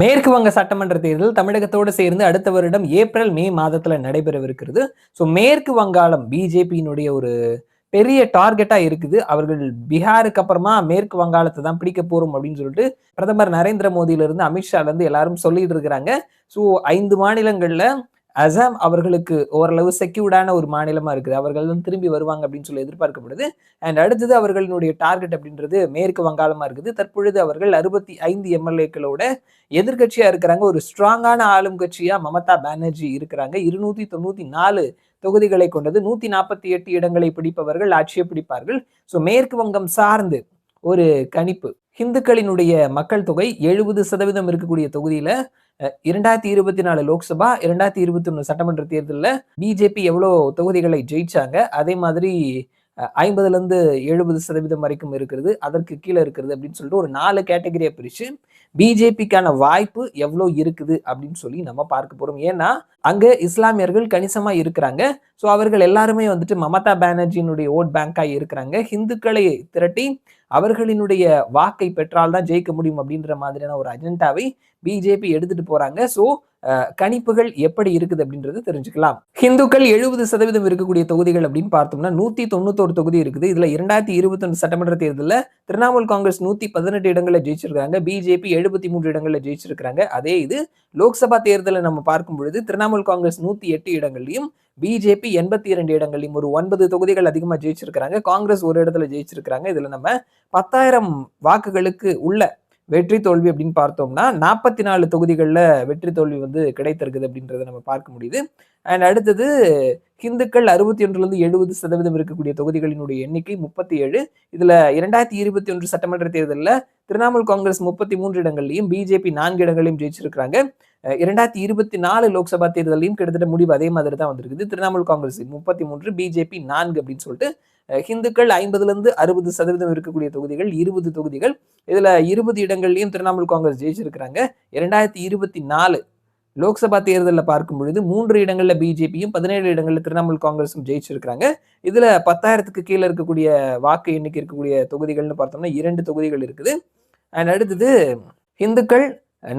மேற்கு வங்க சட்டமன்ற தேர்தல் தமிழகத்தோடு சேர்ந்து அடுத்த வருடம் ஏப்ரல் மே மாதத்துல நடைபெறவிருக்கிறது. ஸோ மேற்கு வங்காளம் பிஜேபியினுடைய ஒரு பெரிய டார்கெட்டா இருக்குது. அவர்கள் பீகாருக்கு அப்புறமா மேற்கு வங்காளத்தை தான் பிடிக்க போறோம் அப்படின்னு சொல்லிட்டு பிரதமர் நரேந்திர மோடியில இருந்து அமித்ஷால இருந்து எல்லாரும் சொல்லிட்டு இருக்கிறாங்க. ஸோ ஐந்து மாநிலங்கள்ல அசாம் அவர்களுக்கு ஓரளவு செக்யூர்டான ஒரு மாநிலமா இருக்குது. அவர்கள் வந்து திரும்பி வருவாங்க அப்படின்னு சொல்லி எதிர்பார்க்கப்படுது. அண்ட் அடுத்தது அவர்களினுடைய டார்கெட் அப்படின்றது மேற்கு வங்காளமா இருக்குது. தற்பொழுது அவர்கள் அறுபத்தி ஐந்து எம்எல்ஏக்களோட எதிர்கட்சியா இருக்கிறாங்க. ஒரு ஸ்ட்ராங்கான ஆளும் கட்சியா மமதா பானர்ஜி இருக்கிறாங்க. இருநூத்தி தொண்ணூத்தி நாலு தொகுதிகளை கொண்டது. நூத்தி நாற்பத்தி எட்டு இடங்களை பிடிப்பவர்கள் ஆட்சியை பிடிப்பார்கள். ஸோ மேற்கு வங்கம் சார்ந்து ஒரு கணிப்பு. ஹிந்துக்களினுடைய மக்கள் தொகை எழுபது சதவீதம் இருக்கக்கூடிய தொகுதியில இரண்டாயிரத்தி இருபத்தி நாலு லோக்சபா இரண்டாயிரத்தி இருபத்தி ஒன்று சட்டமன்ற தேர்தலில் பிஜேபி எவ்வளோ தொகுதிகளை ஜெயிச்சாங்க அதே மாதிரி ஐம்பதுல இருந்து எழுபது சதவீதம் வரைக்கும் இருக்கிறது அதற்கு கீழே இருக்கிறது அப்படின்னு சொல்லிட்டு ஒரு நாலு கேட்டகரியை பிரிச்சு பிஜேபிக்கான வாய்ப்பு எவ்வளோ இருக்குது அப்படின்னு சொல்லி நம்ம பார்க்க போறோம். ஏன்னா அங்க இஸ்லாமியர்கள் கணிசமா இருக்கிறாங்க. ஸோ அவர்கள் எல்லாருமே வந்துட்டு மமதா பானர்ஜியினுடைய ஓட் பேங்காக இருக்கிறாங்க. ஹிந்துக்களை திரட்டி அவர்களினுடைய வாக்கை பெற்றால் தான் ஜெயிக்க முடியும் அப்படின்ற மாதிரியான ஒரு அஜெண்டாவை பிஜேபி எடுத்துட்டு போறாங்க. ஸோ கணிப்புகள் எப்படி இருக்குது அப்படின்றது தெரிஞ்சுக்கலாம். ஹிந்துக்கள் எழுபது சதவீதம் இருக்கக்கூடிய தொகுதிகள் அப்படின்னு பார்த்தோம்னா நூத்தி தொண்ணூத்தோரு தொகுதி இருக்குது. இதுல இரண்டாயிரத்தி இருபத்தி ஒன்று சட்டமன்ற தேர்தலில் திரிணாமுல் காங்கிரஸ் நூத்தி பதினெட்டு இடங்களில் ஜெயிச்சிருக்காங்க பிஜேபி எழுபத்தி மூன்று இடங்களில் ஜெயிச்சிருக்காங்க அதே இது லோக்சபா தேர்தலை நம்ம பார்க்கும் பொழுது திரிணாமுல் காங்கிரஸ் நூத்தி எட்டு இடங்கள்லையும் பிஜேபி எண்பத்தி இரண்டு இடங்களையும் ஒரு ஒன்பது தொகுதிகள் அதிகமாக ஜெயிச்சிருக்கிறாங்க. காங்கிரஸ் ஒரு இடத்துல ஜெயிச்சிருக்கிறாங்க. இதுல நம்ம பத்தாயிரம் வாக்குகளுக்கு உள்ள வெற்றி தோல்வி அப்படின்னு பார்த்தோம்னா நாற்பத்தி நாலு தொகுதிகளில் வெற்றி தோல்வி வந்து கிடைத்திருக்குது அப்படின்றத நம்ம பார்க்க முடியுது. அண்ட் அடுத்தது ஹிந்துக்கள் அறுபத்தி ஒன்றுலேருந்து எழுபது சதவீதம் இருக்கக்கூடிய தொகுதிகளினுடைய எண்ணிக்கை முப்பத்தி ஏழு இதில் இரண்டாயிரத்தி இருபத்தி ஒன்று சட்டமன்ற தேர்தலில் திரிணாமுல் காங்கிரஸ் முப்பத்தி மூன்று இடங்கள்லையும் பிஜேபி நான்கு இடங்களையும் ஜெயிச்சிருக்கிறாங்க. இரண்டாயிரத்தி இருபத்தி நாலு லோக்சபா தேர்தலையும் கிட்டத்தட்ட முடிவு அதே மாதிரி தான் வந்திருக்குது. திரிணாமுல் காங்கிரஸ் முப்பத்தி மூன்று பிஜேபி நான்கு அப்படின்னு சொல்லிட்டு ஹிந்துக்கள் ஐம்பதுலேருந்து அறுபது சதவீதம் இருக்கக்கூடிய தொகுதிகள் இருபது தொகுதிகள். இதில் இருபது இடங்கள்லையும் திரிணாமுல் காங்கிரஸ் ஜெயிச்சிருக்கிறாங்க. இரண்டாயிரத்தி இருபத்தி நாலு லோக்சபா தேர்தலில் பார்க்கும் பொழுது மூன்று இடங்களில் பிஜேபியும் பதினேழு இடங்களில் திரிணாமுல் காங்கிரஸும் ஜெயிச்சிருக்கிறாங்க. இதில் பத்தாயிரத்துக்கு கீழே இருக்கக்கூடிய வாக்கு எண்ணிக்கை இருக்கக்கூடிய தொகுதிகள்னு பார்த்தோம்னா இரண்டு தொகுதிகள் இருக்குது. அண்ட் அடுத்தது இந்துக்கள்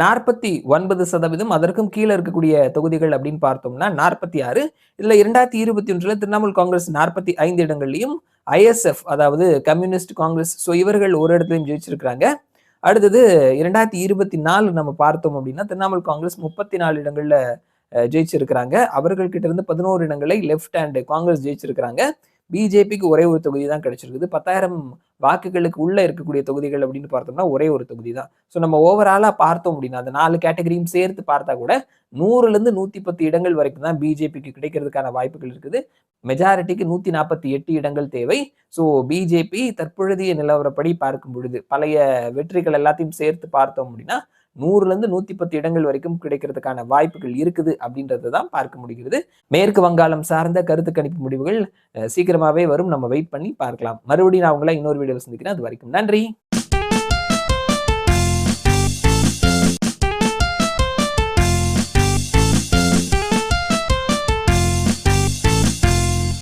நாற்பத்தி ஒன்பது சதவீதம் அதற்கும் கீழே இருக்கக்கூடிய தொகுதிகள் அப்படின்னு பார்த்தோம்னா நாற்பத்தி ஆறு இதுல இரண்டாயிரத்தி இருபத்தி ஒன்றுல திரிணாமுல் காங்கிரஸ் நாற்பத்தி ஐந்து இடங்கள்லையும் ஐஎஸ்எஃப் அதாவது கம்யூனிஸ்ட் காங்கிரஸ் ஸோ இவர்கள் ஒரு இடத்துலையும் ஜெயிச்சிருக்கிறாங்க. அடுத்தது இரண்டாயிரத்தி இருபத்தி நாலு நம்ம பார்த்தோம் அப்படின்னா திரிணாமுல் காங்கிரஸ் முப்பத்தி நாலு இடங்கள்ல ஜெயிச்சிருக்கிறாங்க. அவர்கள் கிட்ட இருந்து பதினோரு இடங்களை லெஃப்ட் ஹேண்ட் காங்கிரஸ் ஜெயிச்சிருக்கிறாங்க. பிஜேபிக்கு ஒரே ஒரு தொகுதி தான் கிடைச்சிருக்குது. பத்தாயிரம் வாக்குகளுக்கு உள்ள இருக்கக்கூடிய தொகுதிகள் அப்படின்னு பார்த்தோம்னா ஒரே ஒரு தொகுதி தான். ஸோ நம்ம ஓவராலா பார்த்தோம் அப்படின்னா அந்த நாலு கேட்டகரியும் சேர்த்து பார்த்தா கூட நூறுல இருந்து நூத்தி பத்து இடங்கள் வரைக்கும் தான் பிஜேபிக்கு கிடைக்கிறதுக்கான வாய்ப்புகள் இருக்குது. மெஜாரிட்டிக்கு நூத்தி நாற்பத்தி எட்டு இடங்கள் தேவை. ஸோ பிஜேபி தற்பொழுதைய நிலவரப்படி பார்க்கும் பொழுது பழைய வெற்றிகள் எல்லாத்தையும் சேர்த்து பார்த்தோம் அப்படின்னா நூறுல இருந்து நூத்தி பத்து இடங்கள் வரைக்கும் கிடைக்கிறதுக்கான வாய்ப்புகள் இருக்குது அப்படின்றது தான் பார்க்க முடிகிறது. மேற்கு வங்காளம் சார்ந்த கருத்து கணிப்பு முடிவுகள் சீக்கிரமாவே வரும். நம்ம வெயிட் பண்ணி பார்க்கலாம். மறுபடியும் நான் உங்களை இன்னொரு வீடியோ சந்திக்கிறேன். அது வரைக்கும் நன்றி.